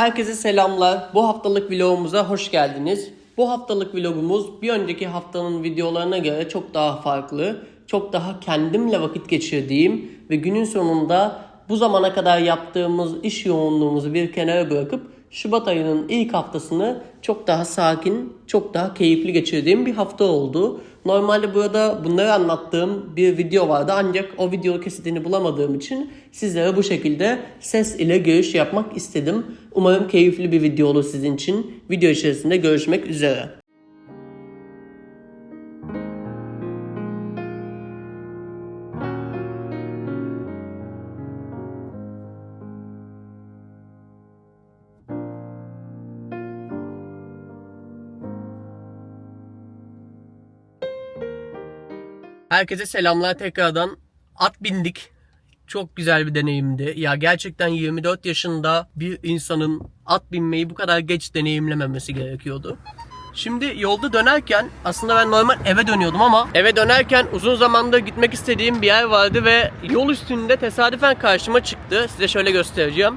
Herkese selamlar. Bu haftalık vlogumuza hoş geldiniz. Bu haftalık vlogumuz bir önceki haftanın videolarına göre çok daha farklı, çok daha kendimle vakit geçirdiğim ve günün sonunda bu zamana kadar yaptığımız iş yoğunluğumuzu bir kenara bırakıp Şubat ayının ilk haftasını çok daha sakin, çok daha keyifli geçirdiğim bir hafta oldu. Normalde burada bunları anlattığım bir video vardı ancak o video kesitini bulamadığım için sizlere bu şekilde ses ile görüş yapmak istedim. Umarım keyifli bir video olur sizin için. Video içerisinde görüşmek üzere. Herkese selamlar tekrardan. At bindik. Çok güzel bir deneyimdi. Ya gerçekten 24 yaşında bir insanın at binmeyi bu kadar geç deneyimlememesi gerekiyordu. Şimdi yolda dönerken aslında ben normal eve dönüyordum ama eve dönerken uzun zamandır gitmek istediğim bir yer vardı ve yol üstünde tesadüfen karşıma çıktı. Size şöyle göstereceğim.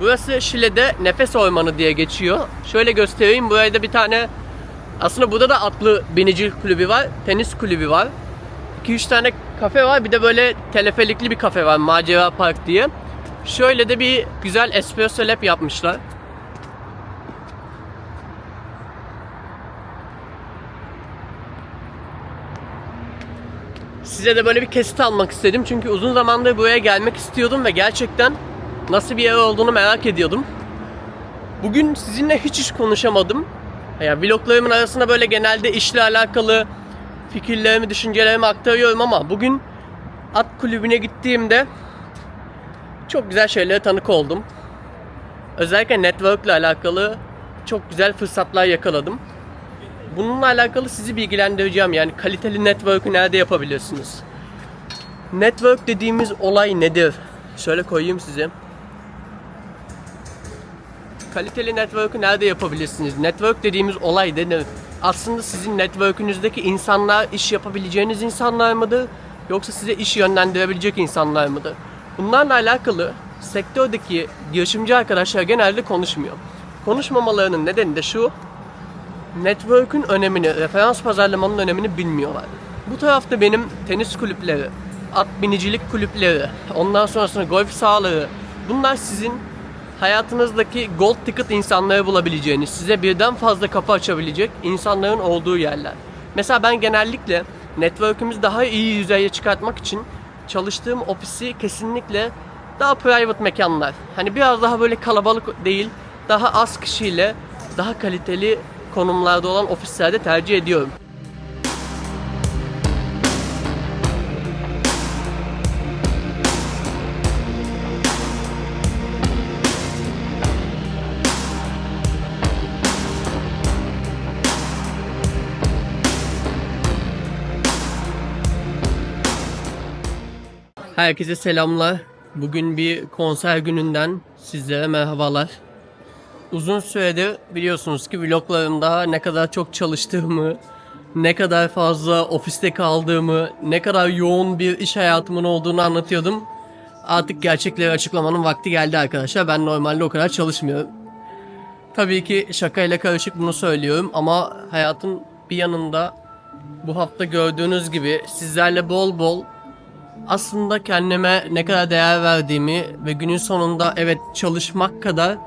Burası Şile'de Nefes Ormanı diye geçiyor. Şöyle göstereyim. Buraya da bir tane aslında burada da atlı binici kulübü var, tenis kulübü var. 2-3 tane kafe var. Bir de böyle teleferikli bir kafe var. Macera Park diye. Şöyle de bir güzel espresso lab yapmışlar. Size de böyle bir kesit almak istedim. Çünkü uzun zamandır buraya gelmek istiyordum ve gerçekten nasıl bir yer olduğunu merak ediyordum. Bugün sizinle hiç hiç konuşamadım. Ya vloglarımın arasında böyle genelde işle alakalı fikirlerimi, düşüncelerimi aktarıyorum ama bugün at kulübüne gittiğimde çok güzel şeylere tanık oldum. Özellikle network ile alakalı çok güzel fırsatlar yakaladım. Bununla alakalı sizi bilgilendireceğim. Yani kaliteli network'ü nerede yapabilirsiniz? Network dediğimiz olay nedir? Şöyle koyayım size. Kaliteli network'ü nerede yapabilirsiniz? Network dediğimiz olay da ne? Aslında sizin network'ünüzdeki insanlar iş yapabileceğiniz insanlar mıdır? Yoksa size iş yönlendirebilecek insanlar mıdır? Bunlarla alakalı sektördeki girişimci arkadaşlar genelde konuşmuyor. Konuşmamalarının nedeni de şu. Network'ün önemini, referans pazarlamanın önemini bilmiyorlar. Bu tarafta benim tenis kulüpleri, at binicilik kulüpleri, ondan sonrasında golf sahaları, bunlar sizin hayatınızdaki gold ticket insanları bulabileceğiniz, size birden fazla kapı açabilecek insanların olduğu yerler. Mesela ben genellikle network'ümüzü daha iyi yüzeye çıkartmak için çalıştığım ofisi kesinlikle daha private mekanlar. Hani biraz daha böyle kalabalık değil, daha az kişiyle daha kaliteli konumlarda olan ofislerde tercih ediyorum. Herkese selamlar. Bugün bir konser gününden sizlere merhabalar. Uzun süredir biliyorsunuz ki vloglarımda ne kadar çok çalıştığımı, ne kadar fazla ofiste kaldığımı, ne kadar yoğun bir iş hayatımın olduğunu anlatıyordum. Artık gerçekleri açıklamanın vakti geldi arkadaşlar. Ben normalde o kadar çalışmıyorum. Tabii ki şakayla karışık bunu söylüyorum ama hayatın bir yanında bu hafta gördüğünüz gibi sizlerle bol bol aslında kendime ne kadar değer verdiğimi ve günün sonunda evet çalışmak kadar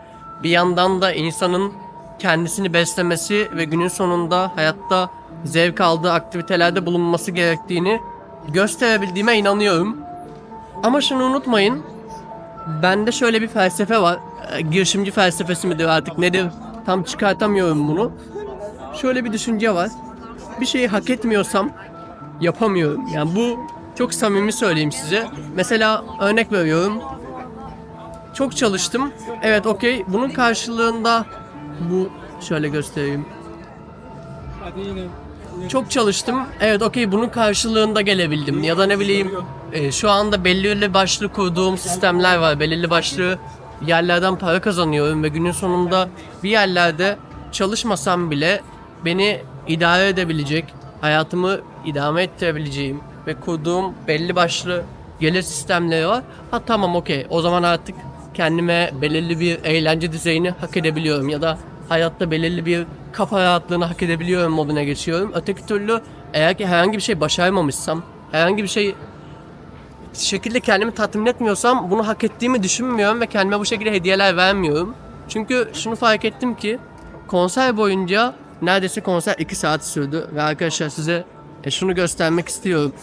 bir yandan da insanın kendisini beslemesi ve günün sonunda hayatta zevk aldığı aktivitelerde bulunması gerektiğini gösterebildiğime inanıyorum. Ama şunu unutmayın. Bende şöyle bir felsefe var. Ee, Girişimci felsefesi midir artık nedir? Tam çıkartamıyorum bunu. Şöyle bir düşünce var. Bir şeyi hak etmiyorsam yapamıyorum. Yani bu çok samimi söyleyeyim size. Mesela örnek veriyorum. Çok çalıştım. Evet okey. Bunun karşılığında bu şöyle göstereyim. Çok çalıştım. Evet okey bunun karşılığında gelebildim. Ya da ne bileyim e, şu anda belirli başlı kurduğum sistemler var. Belirli başlı yerlerden para kazanıyorum ve günün sonunda bir yerlerde çalışmasam bile beni idare edebilecek, hayatımı idame ettirebileceğim ve kurduğum belli başlı gelir sistemleri var. Ha tamam okey o zaman artık kendime belirli bir eğlence düzeyini hak edebiliyorum ya da hayatta belirli bir kafa rahatlığını hak edebiliyorum moduna geçiyorum. Öteki türlü eğer ki herhangi bir şey başarmamışsam, herhangi bir şey şekilde kendimi tatmin etmiyorsam bunu hak ettiğimi düşünmüyorum ve kendime bu şekilde hediyeler vermiyorum. Çünkü şunu fark ettim ki konser boyunca neredeyse konser 2 saat sürdü ve arkadaşlar size e, şunu göstermek istiyorum.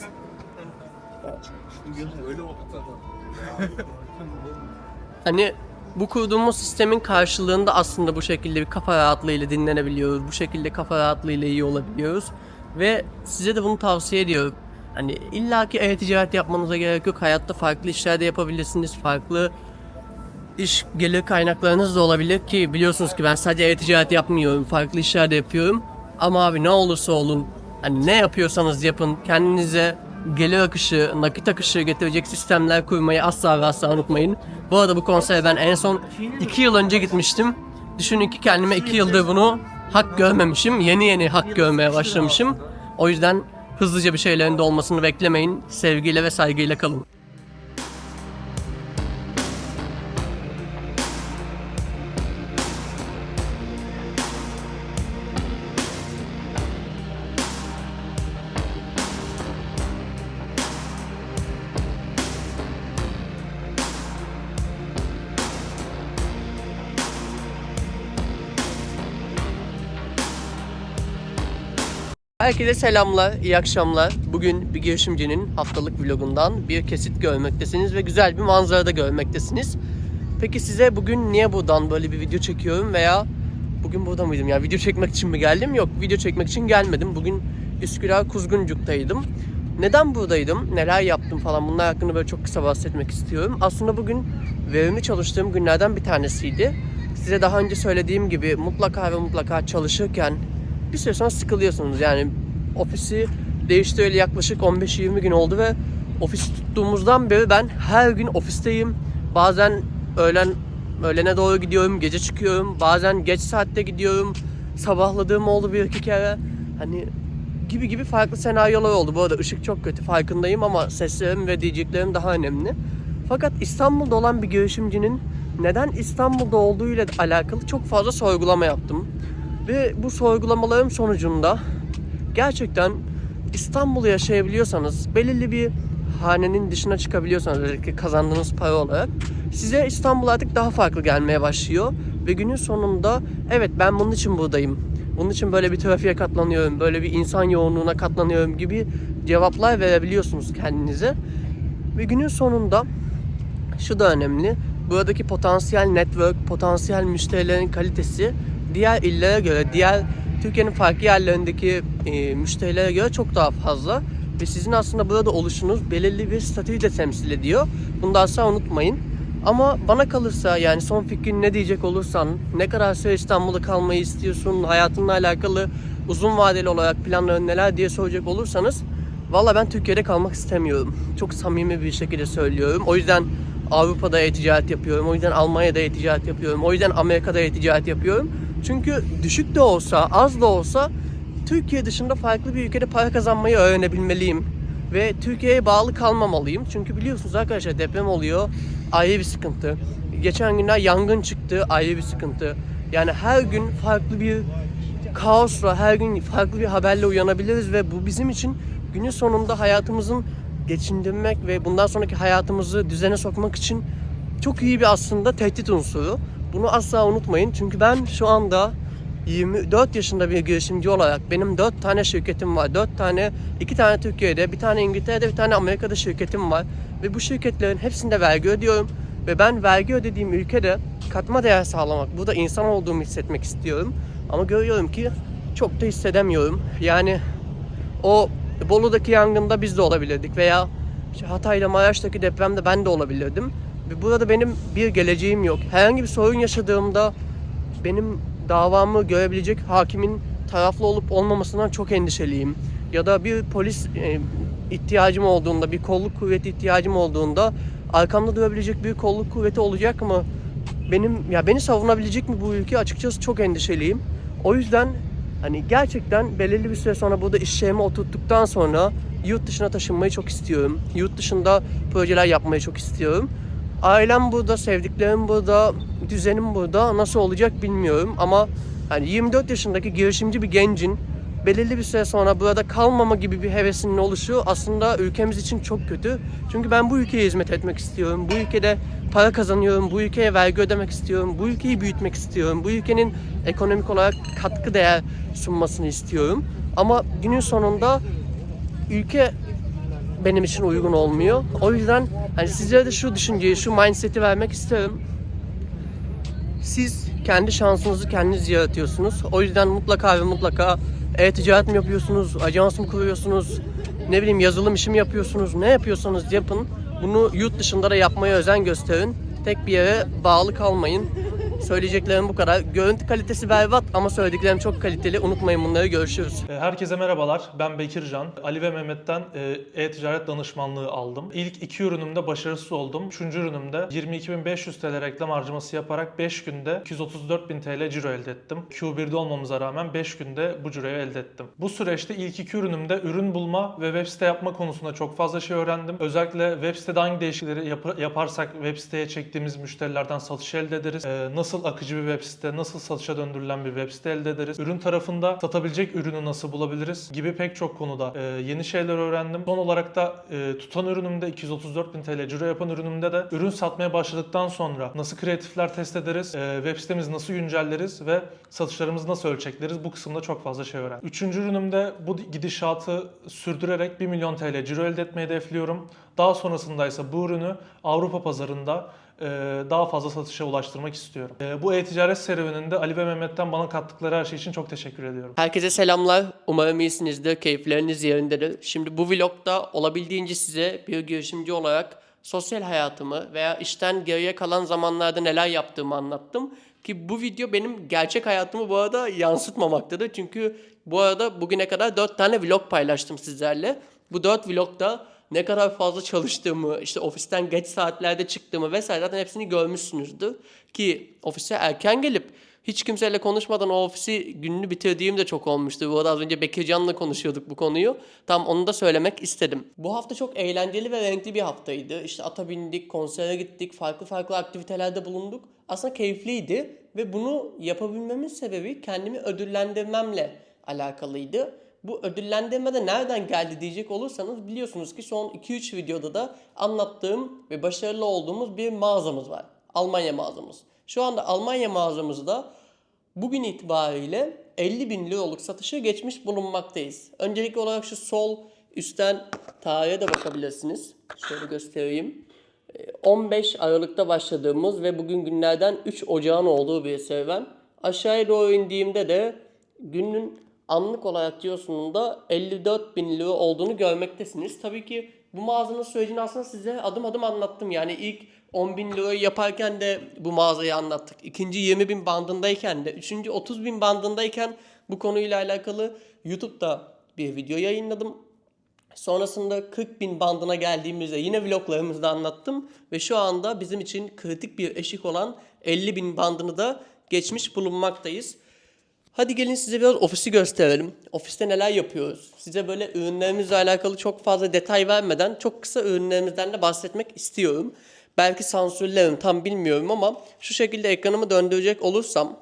Hani bu kurduğumuz sistemin karşılığında aslında bu şekilde bir kafa rahatlığıyla dinlenebiliyoruz. Bu şekilde kafa rahatlığıyla iyi olabiliyoruz. Ve size de bunu tavsiye ediyorum. Hani illaki e-ticaret yapmanıza gerek yok. Hayatta farklı işler de yapabilirsiniz. Farklı iş gelir kaynaklarınız da olabilir ki biliyorsunuz ki ben sadece e-ticaret yapmıyorum. Farklı işler de yapıyorum. Ama abi ne olursa olun hani ne yapıyorsanız yapın kendinize gelir akışı, nakit akışı getirecek sistemler kurmayı asla ve asla unutmayın. Bu arada bu konsere ben en son 2 yıl önce gitmiştim. Düşünün ki kendime 2 yıldır bunu hak görmemişim. Yeni yeni hak görmeye başlamışım. O yüzden hızlıca bir şeylerin de olmasını beklemeyin. Sevgiyle ve saygıyla kalın. Herkese selamlar, iyi akşamlar. Bugün bir girişimcinin haftalık vlogundan bir kesit görmektesiniz ve güzel bir manzarada görmektesiniz. Peki size bugün niye buradan böyle bir video çekiyorum veya bugün burada mıydım? Ya video çekmek için mi geldim? Yok, video çekmek için gelmedim. Bugün Üsküdar Kuzguncuk'taydım. Neden buradaydım? Neler yaptım falan bunlar hakkında böyle çok kısa bahsetmek istiyorum. Aslında bugün verimli çalıştığım günlerden bir tanesiydi. Size daha önce söylediğim gibi mutlaka ve mutlaka çalışırken bir süre sonra sıkılıyorsunuz. Yani ofisi değiştireli yaklaşık 15-20 gün oldu ve ofisi tuttuğumuzdan beri ben her gün ofisteyim. Bazen öğlen öğlene doğru gidiyorum, gece çıkıyorum. Bazen geç saatte gidiyorum. Sabahladığım oldu bir iki kere. Hani gibi gibi farklı senaryolar oldu. Bu arada ışık çok kötü farkındayım ama seslerim ve diyeceklerim daha önemli. Fakat İstanbul'da olan bir girişimcinin neden İstanbul'da olduğuyla alakalı çok fazla sorgulama yaptım. Ve bu sorgulamalarım sonucunda gerçekten İstanbul'u yaşayabiliyorsanız, belirli bir hanenin dışına çıkabiliyorsanız özellikle kazandığınız para olarak size İstanbul artık daha farklı gelmeye başlıyor. Ve günün sonunda evet ben bunun için buradayım. Bunun için böyle bir trafiğe katlanıyorum, böyle bir insan yoğunluğuna katlanıyorum gibi cevaplar verebiliyorsunuz kendinize. Ve günün sonunda şu da önemli. Buradaki potansiyel network, potansiyel müşterilerin kalitesi diğer illere göre, diğer Türkiye'nin farklı yerlerindeki e, müşterilere göre çok daha fazla. Ve sizin aslında burada oluşunuz belirli bir statüyü de temsil ediyor. Bunu da asla unutmayın. Ama bana kalırsa yani son fikrin ne diyecek olursan, ne kadar süre İstanbul'da kalmayı istiyorsun, hayatınla alakalı uzun vadeli olarak planların neler diye soracak olursanız Valla ben Türkiye'de kalmak istemiyorum. Çok samimi bir şekilde söylüyorum. O yüzden Avrupa'da e-ticaret yapıyorum. O yüzden Almanya'da e-ticaret yapıyorum. O yüzden Amerika'da e-ticaret yapıyorum. Çünkü düşük de olsa, az da olsa Türkiye dışında farklı bir ülkede para kazanmayı öğrenebilmeliyim. Ve Türkiye'ye bağlı kalmamalıyım. Çünkü biliyorsunuz arkadaşlar deprem oluyor. Ayrı bir sıkıntı. Geçen günler yangın çıktı. Ayrı bir sıkıntı. Yani her gün farklı bir kaosla, her gün farklı bir haberle uyanabiliriz ve bu bizim için günün sonunda hayatımızın geçindirmek ve bundan sonraki hayatımızı düzene sokmak için çok iyi bir aslında tehdit unsuru. Bunu asla unutmayın. Çünkü ben şu anda 24 yaşında bir girişimci olarak benim 4 tane şirketim var. 4 tane, 2 tane Türkiye'de, bir tane İngiltere'de, bir tane Amerika'da şirketim var. Ve bu şirketlerin hepsinde vergi ödüyorum. Ve ben vergi ödediğim ülkede katma değer sağlamak, burada insan olduğumu hissetmek istiyorum. Ama görüyorum ki çok da hissedemiyorum. Yani o Bolu'daki yangında biz de olabilirdik veya Hatay'da Maraş'taki depremde ben de olabilirdim. Burada benim bir geleceğim yok. Herhangi bir sorun yaşadığımda benim davamı görebilecek hakimin taraflı olup olmamasından çok endişeliyim. Ya da bir polis e, ihtiyacım olduğunda, bir kolluk kuvveti ihtiyacım olduğunda arkamda durabilecek bir kolluk kuvveti olacak mı? Benim ya beni savunabilecek mi bu ülke? Açıkçası çok endişeliyim. O yüzden hani gerçekten belirli bir süre sonra burada iş şeyimi oturttuktan sonra yurt dışına taşınmayı çok istiyorum. Yurt dışında projeler yapmayı çok istiyorum. Ailem burada, sevdiklerim burada, düzenim burada. Nasıl olacak bilmiyorum ama hani 24 yaşındaki girişimci bir gencin belirli bir süre sonra burada kalmama gibi bir hevesinin oluşu aslında ülkemiz için çok kötü. Çünkü ben bu ülkeye hizmet etmek istiyorum. Bu ülkede para kazanıyorum. Bu ülkeye vergi ödemek istiyorum. Bu ülkeyi büyütmek istiyorum. Bu ülkenin ekonomik olarak katkı değer sunmasını istiyorum. Ama günün sonunda ülke benim için uygun olmuyor. O yüzden hani sizlere de şu düşünceyi, şu mindset'i vermek isterim. Siz kendi şansınızı kendiniz yaratıyorsunuz. O yüzden mutlaka ve mutlaka e-ticaret mi yapıyorsunuz, ajans mı kuruyorsunuz, ne bileyim yazılım işi mi yapıyorsunuz, ne yapıyorsanız yapın. Bunu yurt dışında da yapmaya özen gösterin. Tek bir yere bağlı kalmayın. Söyleyeceklerim bu kadar. Görüntü kalitesi berbat ama söylediklerim çok kaliteli. Unutmayın bunları. Görüşürüz. E, Herkese merhabalar. Ben Bekircan. Ali ve Mehmet'ten e, e-ticaret danışmanlığı aldım. İlk iki ürünümde başarısız oldum. Üçüncü ürünümde 22.500 TL reklam harcaması yaparak 5 günde 234.000 TL ciro elde ettim. Q1'de olmamıza rağmen 5 günde bu ciroyu elde ettim. Bu süreçte ilk iki ürünümde ürün bulma ve web site yapma konusunda çok fazla şey öğrendim. Özellikle web sitede hangi değişiklikleri yap- yaparsak web siteye çektiğimiz müşterilerden satış elde ederiz. E, nasıl akıcı bir web site, nasıl satışa döndürülen bir web site elde ederiz. Ürün tarafında satabilecek ürünü nasıl bulabiliriz gibi pek çok konuda e, yeni şeyler öğrendim. Son olarak da e, tutan ürünümde 234.000 TL ciro yapan ürünümde de ürün satmaya başladıktan sonra nasıl kreatifler test ederiz, e, web sitemizi nasıl güncelleriz ve satışlarımızı nasıl ölçekleriz bu kısımda çok fazla şey öğrendim. Üçüncü ürünümde bu gidişatı sürdürerek 1 milyon TL ciro elde etmeyi hedefliyorum. Daha sonrasında ise bu ürünü Avrupa pazarında daha fazla satışa ulaştırmak istiyorum. E, Bu e-ticaret serüveninde Ali ve Mehmet'ten bana kattıkları her şey için çok teşekkür ediyorum. Herkese selamlar. Umarım iyisinizdir, keyifleriniz yerindedir. Şimdi bu vlogda olabildiğince size bir girişimci olarak sosyal hayatımı veya işten geriye kalan zamanlarda neler yaptığımı anlattım. Ki bu video benim gerçek hayatımı bu arada yansıtmamaktadır. Çünkü bu arada bugüne kadar 4 tane vlog paylaştım sizlerle. Bu 4 vlogda ne kadar fazla çalıştığımı, işte ofisten geç saatlerde çıktığımı vesaire zaten hepsini görmüşsünüzdür. Ki ofise erken gelip hiç kimseyle konuşmadan o ofisi gününü bitirdiğim de çok olmuştu. Bu arada az önce Bekircan'la konuşuyorduk bu konuyu. Tam onu da söylemek istedim. Bu hafta çok eğlenceli ve renkli bir haftaydı. İşte ata bindik, konsere gittik, farklı farklı aktivitelerde bulunduk. Aslında keyifliydi ve bunu yapabilmemin sebebi kendimi ödüllendirmemle alakalıydı. Bu ödüllendirme de nereden geldi diyecek olursanız biliyorsunuz ki son 2-3 videoda da anlattığım ve başarılı olduğumuz bir mağazamız var. Almanya mağazamız. Şu anda Almanya mağazamızda bugün itibariyle 50 bin liralık satışa geçmiş bulunmaktayız. Öncelikli olarak şu sol üstten tarihe de bakabilirsiniz. Şöyle göstereyim. Ee, 15 Aralık'ta başladığımız ve bugün günlerden 3 Ocağın olduğu bir serüven. Aşağıya doğru indiğimde de günün anlık olarak diyorsununda 54 bin lira olduğunu görmektesiniz. Tabii ki bu mağazanın sürecini aslında size adım adım anlattım. Yani ilk 10 bin lirayı yaparken de bu mağazayı anlattık. İkinci 20 bin bandındayken de. Üçüncü 30 bin bandındayken bu konuyla alakalı YouTube'da bir video yayınladım. Sonrasında 40 bin bandına geldiğimizde yine vloglarımızda anlattım. Ve şu anda bizim için kritik bir eşik olan 50 bin bandını da geçmiş bulunmaktayız. Hadi gelin size biraz ofisi gösterelim. Ofiste neler yapıyoruz? Size böyle ürünlerimizle alakalı çok fazla detay vermeden çok kısa ürünlerimizden de bahsetmek istiyorum. Belki sansürlerim tam bilmiyorum ama şu şekilde ekranımı döndürecek olursam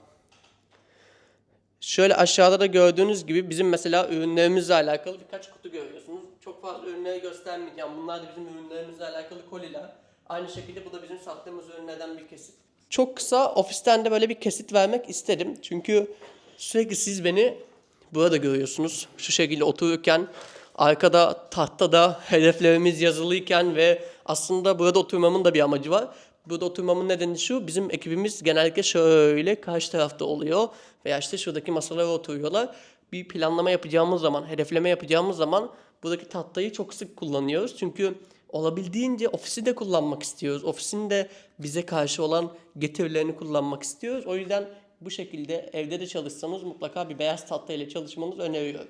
Şöyle aşağıda da gördüğünüz gibi bizim mesela ürünlerimizle alakalı birkaç kutu görüyorsunuz. Çok fazla ürünleri göstermeyeceğim. Bunlar da bizim ürünlerimizle alakalı koliler. Aynı şekilde bu da bizim sattığımız ürünlerden bir kesit. Çok kısa ofisten de böyle bir kesit vermek istedim. Çünkü sürekli siz beni burada görüyorsunuz. Şu şekilde otururken arkada tahtada hedeflerimiz yazılıyken ve aslında burada oturmamın da bir amacı var. Burada oturmamın nedeni şu, bizim ekibimiz genellikle şöyle karşı tarafta oluyor veya işte şuradaki masalara oturuyorlar. Bir planlama yapacağımız zaman, hedefleme yapacağımız zaman buradaki tahtayı çok sık kullanıyoruz. Çünkü olabildiğince ofisi de kullanmak istiyoruz. Ofisin de bize karşı olan getirilerini kullanmak istiyoruz. O yüzden bu şekilde evde de çalışsanız mutlaka bir beyaz tahtayla çalışmanızı öneriyorum.